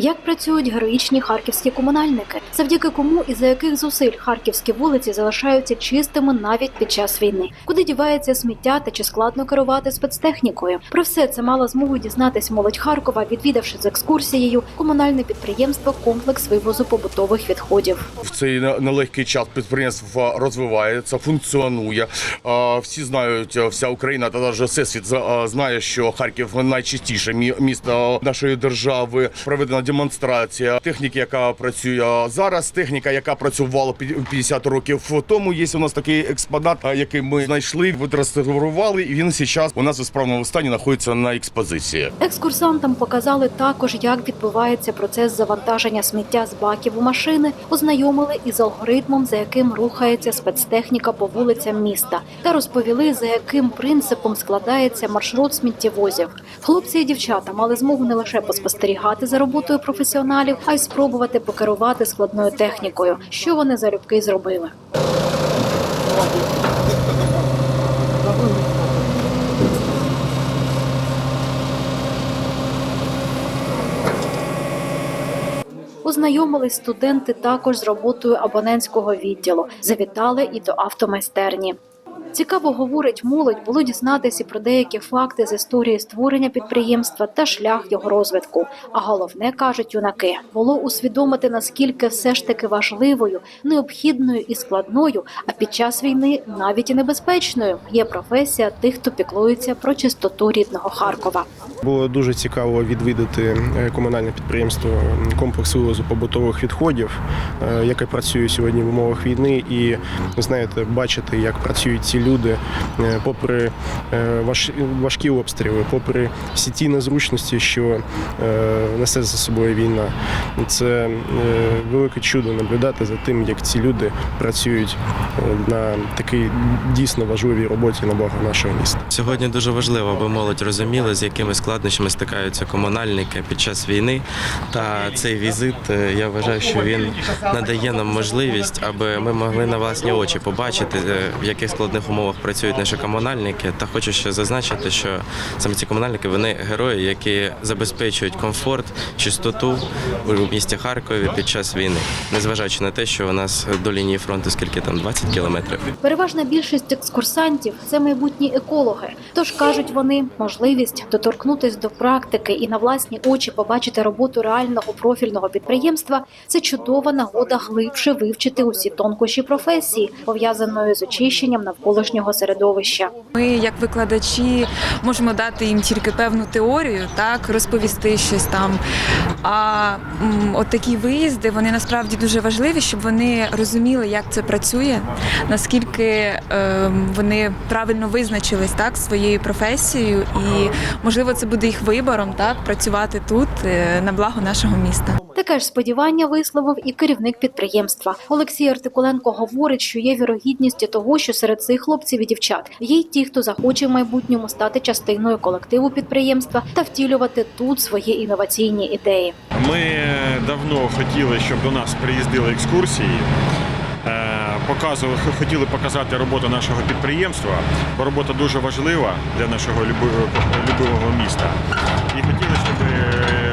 Як працюють героїчні харківські комунальники, завдяки кому і за яких зусиль харківські вулиці залишаються чистими навіть під час війни, куди дівається сміття та чи складно керувати спецтехнікою? Про все це мала змогу дізнатись молодь Харкова, відвідавши з екскурсією комунальне підприємство комплекс вивозу побутових відходів. В цей нелегкий час підприємство розвивається, функціонує. Всі знають, вся Україна та навіть всесвіт знає, що Харків найчистіше місто нашої держави. Проведена демонстрація техніки, яка працює зараз. Техніка, яка працювала пі- 50 років тому. Є у нас такий експонат, який ми знайшли, відреставрували, і він зараз у нас у справному стані знаходиться на експозиції. Екскурсантам показали також, як відбувається процес завантаження сміття з баків у машини, ознайомили із алгоритмом, за яким рухається спецтехніка по вулицям міста, та розповіли, за яким принципом складається маршрут сміттєвозів. Хлопці і дівчата мали змогу не лише поспостерігати за роботою професіоналів, а й спробувати покерувати складною технікою, що вони залюбки зробили. Ознайомились студенти також з роботою абонентського відділу. Завітали і до автомайстерні. Цікаво говорить молодь, було дізнатися про деякі факти з історії створення підприємства та шлях його розвитку. А головне кажуть юнаки, було усвідомити наскільки все ж таки важливою, необхідною і складною, а під час війни навіть і небезпечною є професія тих, хто піклується про чистоту рідного Харкова. Було дуже цікаво відвідати е, комунальне підприємство комплекс вивозу побутових відходів, е, яке працює сьогодні в умовах війни, і знаєте, бачити, як працюють ці люди, е, попри важкі обстріли, попри всі ті незручності, що несе за собою війна. Це велике чудо наблюдати за тим, як ці люди працюють на такій дійсно важливій роботі на благо нашого міста. Сьогодні дуже важливо, аби молодь розуміла, з якими складнощами стикаються комунальники під час війни. Та цей візит е, я вважаю, що він надає нам можливість, аби ми могли на власні очі побачити, е, в яких складних умовах працюють наші комунальники. Та хочу ще зазначити, що саме ці комунальники вони герої, які забезпечують комфорт, чистоту у місті Харкові під час війни, незважаючи на те, що у нас до лінії фронту скільки там 20 кілометрів. Переважна більшість екскурсантів це майбутні екологи. Тож кажуть вони, можливість доторкнутись до практики і на власні очі побачити роботу реального профільного підприємства це чудова нагода глибше вивчити усі тонкощі професії, пов'язаної з очищенням навколишнього середовища. Ми, як викладачі, можемо дати їм тільки певну теорію, так розповісти щось там. А м, от такі виїзди вони насправді дуже важливі, щоб вони розуміли, як це працює, наскільки е, вони правильно визначились так своєю професією, і можливо це буде їх вибором, так працювати тут е, на благо нашого міста. Таке ж сподівання висловив і керівник підприємства. Олексій Артикуленко говорить, що є вірогідність того, що серед цих хлопців і дівчат є й ті, хто захоче в майбутньому стати частиною колективу підприємства та втілювати тут свої інноваційні ідеї. Ми давно хотіли, щоб до нас приїздили екскурсії. Е, Показували, хотіли показати роботу нашого підприємства, бо робота дуже важлива для нашого люби- любимого міста. І хотіли, щоб е,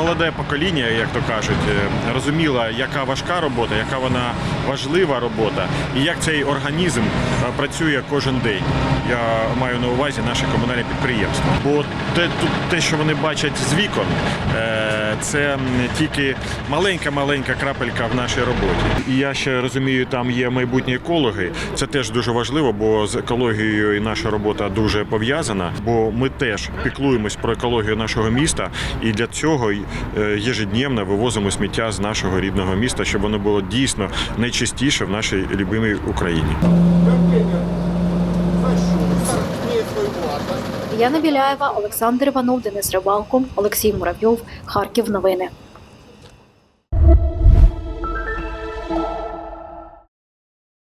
молоде покоління, як то кажуть, е, розуміло, яка важка робота, яка вона важлива робота, і як цей організм е, працює кожен день. Я маю на увазі наше комунальне підприємство. Бо те, те, що вони бачать з вікон, е, це тільки маленька-маленька крапелька в нашій роботі. І я ще розумію, там є майбутні екологи. Це теж дуже важливо, бо з екологією і наша робота дуже пов'язана. Бо ми теж піклуємось про екологію нашого міста, і для цього й, е, єжедневно вивозимо сміття з нашого рідного міста, щоб воно було дійсно найчистіше в нашій любимій Україні. Яна Біляєва, Олександр Іванов, Денис Рибалко, Олексій Муравйов, Харків. Новини.